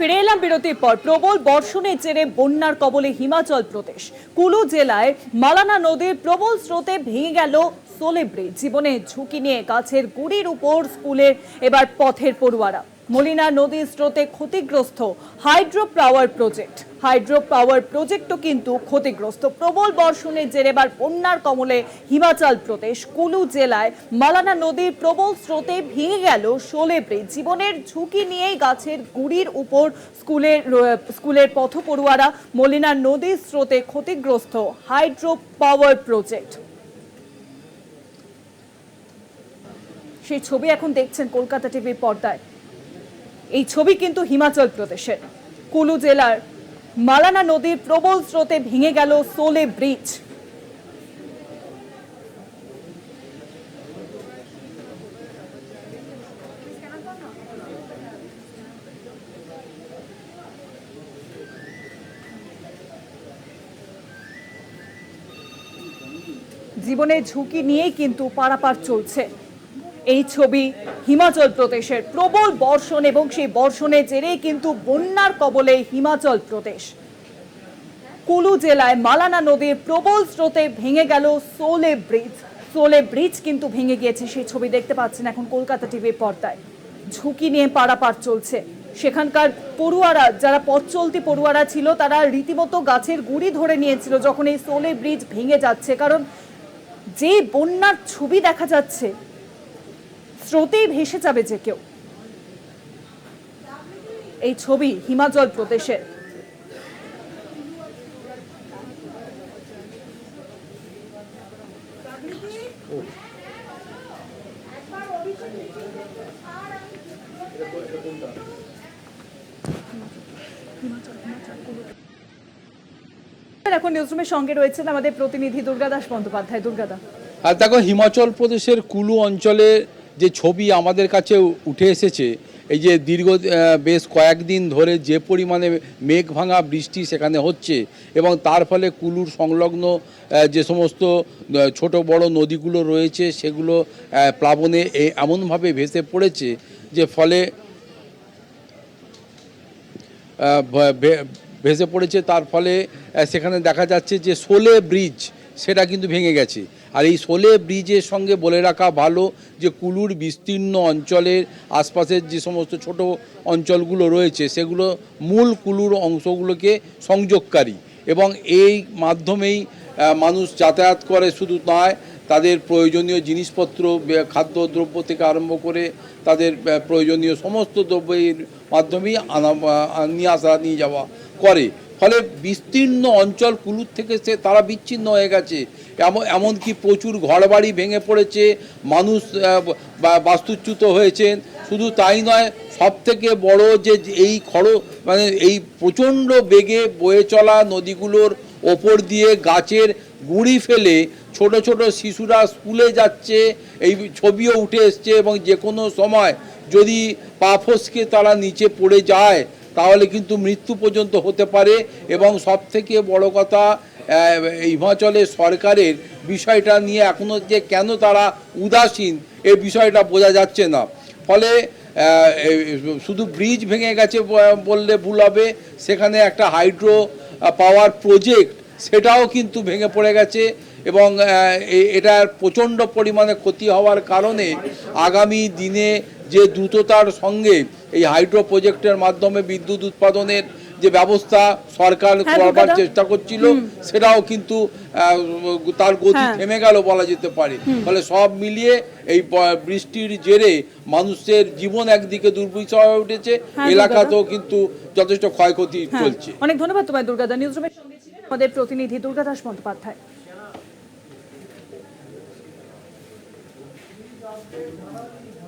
ফিরে এলাম বিরতির পর। প্রবল বর্ষণের জেরে বন্যার কবলে হিমাচল প্রদেশ। কুলু জেলায় মালানা নদীর প্রবল স্রোতে ভেঙে গেল সোলে ব্রিজ। জীবনে ঝুঁকি নিয়ে গাছের গুড়ির উপর স্কুলের এবার পথের পড়ুয়ারা। মলিনা নদীর স্রোতে ক্ষতিগ্রস্ত hydro power project. Hydro power প্রজেক্টও কিন্তু ক্ষতিগ্রস্ত। প্রবল বর্ষণের জেরে এবার বন্যার কমলে হিমাচল প্রদেশ, কুলু জেলায় মালানা নদীর প্রবল স্রোতে ভেঙে গেল শোলে ব্রিজ। জীবনের ঝুঁকি নিয়েই গাছের গুড়ির উপর স্কুলের স্কুলের পথপড়ুয়ারা মলিনা নদীর স্রোতে ক্ষতিগ্রস্ত হাইড্রো পাওয়ার প্রজেক্ট। সেই ছবি এখন দেখছেন কলকাতা টিভির পর্দায়। এই ছবি কিন্তু হিমাচল প্রদেশের। কুলু জেলার মালানা নদীর প্রবল স্রোতে ভেঙে গেল সোলে ব্রিজ। জীবনের ঝুঁকি নিয়েই কিন্তু পারাপার চলছে। এই ছবি হিমাচল প্রদেশের প্রবল বর্ষণ এবং সেই বর্ষণের জেরেই কিন্তু বন্যার কবলে হিমাচল প্রদেশ। কুলু জেলায় মালানা নদীর প্রবল স্রোতে ভেঙে গেল সোলে ব্রিজ। সোলে ব্রিজ কিন্তু ভেঙে গিয়েছে, সেই ছবি দেখতে পাচ্ছেন এখন কলকাতা টিভির পর্দায়। ঝুঁকি নিয়ে পারাপার চলছে। সেখানকার পড়ুয়ারা, যারা পথ চলতি পড়ুয়ারা ছিল, তারা রীতিমতো গাছের গুড়ি ধরে নিয়েছিল যখন এই সোলে ব্রিজ ভেঙে যাচ্ছে। কারণ যে বন্যার ছবি দেখা যাচ্ছে স্রোতেই ভেসে যাবে যে কেউ। এই ছবি হিমাচল প্রদেশের। এখন নিউজরুমের সঙ্গে রয়েছেন আমাদের প্রতিনিধি দুর্গাদাস বন্দ্যোপাধ্যায়। দুর্গাদা আর দেখো, হিমাচল প্রদেশের কুলু অঞ্চলে যে ছবি আমাদের কাছে উঠে এসেছে, এই যে দীর্ঘ বেশ কয়েকদিন ধরে যে পরিমাণে মেঘ ভাঙা বৃষ্টি সেখানে হচ্ছে এবং তার ফলে কুলুর সংলগ্ন যে সমস্ত ছোট বড় নদীগুলো রয়েছে সেগুলো প্লাবনে এমনভাবে ভেসে পড়েছে যে ফলে ভেসে পড়েছে। তার ফলে সেখানে দেখা যাচ্ছে যে শোলে ব্রিজ, সেটা কিন্তু ভেঙে গেছে। আর এই শোলে ব্রিজের সঙ্গে বলে রাখা ভালো যে কুলুর বিস্তীর্ণ অঞ্চলের আশপাশের যে সমস্ত ছোট অঞ্চলগুলো রয়েছে, সেগুলো মূল কুলুর অংশগুলোকে সংযোগকারী এবং এই মাধ্যমেই মানুষ যাতায়াত করে শুধু নয় তাদের প্রয়োজনীয় জিনিসপত্র, বে- খাদ্যদ্রব্য থেকে আরম্ভ করে তাদের প্রয়োজনীয় সমস্ত দ্রব্যের মাধ্যমেই আনা নিয়ে আসা, নিয়ে যাওয়া করে। ফলে বিস্তীর্ণ অঞ্চল কুলুর থেকে সে তারা বিচ্ছিন্ন হয়ে গেছে। এমন এমনকি প্রচুর ঘরবাড়ি ভেঙে পড়েছে, মানুষ বাস্তুচ্যুত হয়েছেন। শুধু তাই নয় সব থেকে বড় যে এই খড় মানে এই প্রচণ্ড বেগে বয়ে চলা নদীগুলোর ওপর দিয়ে গাছের গুঁড়ি ফেলে ছোট ছোট শিশুরা স্কুলে যাচ্ছে, এই ছবিও উঠে এসছে এবং যে কোনো সময় যদি পা ফসকে তারা নিচে পড়ে যায় তাহলে কিন্তু মৃত্যু পর্যন্ত হতে পারে এবং সব থেকে বড় কথা হিমাচলের সরকারের বিষয়টা নিয়ে এখনও যে কেন তারা উদাসীন এই বিষয়টা বোঝা যাচ্ছে না। ফলে শুধু ব্রিজ ভেঙে গেছে বললে ভুল হবে, সেখানে একটা হাইড্রো পাওয়ার প্রজেক্ট, সেটাও কিন্তু ভেঙে পড়ে গেছে এবং এটার প্রচণ্ড পরিমাণে ক্ষতি হওয়ার কারণে আগামী দিনে যে দ্রুততার সঙ্গে এই হাইড্রো প্রজেক্টের মাধ্যমে বিদ্যুৎ উৎপাদনের যে ব্যবস্থা সরকার হ্যাঁ, করবার চেষ্টা করছিল সেটাও কিন্তু তার গতি হ্যাঁ। থেমে গেল বলা যেতে পারে। ফলে সব মিলিয়ে এই বৃষ্টির জেরে মানুষের জীবন একদিকে দুর্বিষহ হয়ে উঠেছে হ্যাঁ, এলাকাতেও কিন্তু যথেষ্ট ক্ষয়ক্ষতি চলছে। অনেক ধন্যবাদ তোমায় দুর্গাদা। নিউজরুমের সঙ্গে ছিলেন আমাদের প্রতিনিধি দুর্গাদাস বন্দ্যোপাধ্যায়।